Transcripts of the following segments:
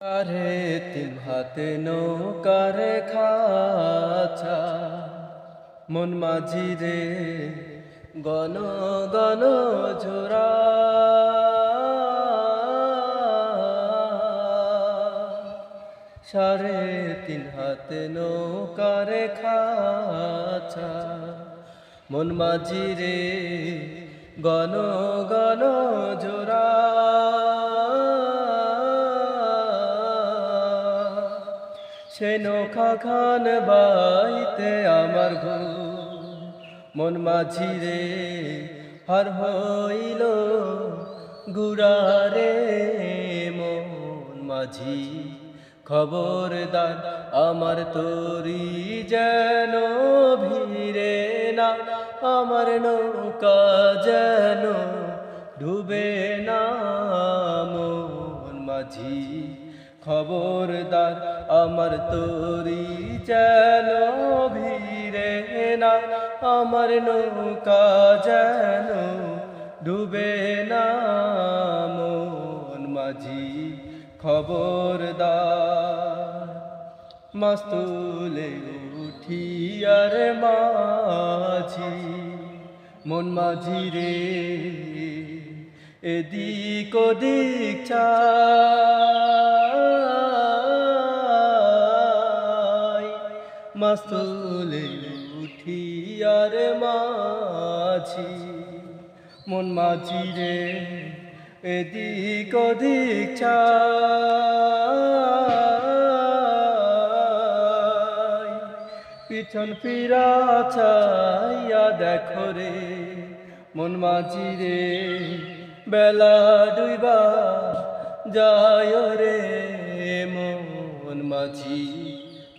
আরে তিন হাতে নৌকার খাচা, মন মাঝি রে গণ গণ ঝোরা সাড়ে তিন হাতে নৌকার খাচা, মন মাঝি রে গণ গণ জোড়া। সে নৌকা খান বাইতে আমার ঘো মন মাঝি রে হর হইল গুড়ারে, মন মাঝি খবরদার আমার তোরি যেন ভিড়ে না, আমার নৌকা যেন ডুবে না, মন মাঝি খবরদার, আমার তোরি যেন ভিড়ে না, আমার নৌকা যেন ডুবে না, মন মাঝি খবরদার। মাস্তুলে উঠি আর মাঝি, মন মাঝি রে, এদিক ওদিক চাই মাস্তুলে আর মাঝি, মন মাঝি রে, এদিক ওদিক পিছন ফিরা চাইয়া দেখো রে, মন মাঝি রে, বেলা ডুইবা যায় রে, মন মাঝি।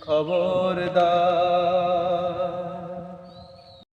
খবরদার।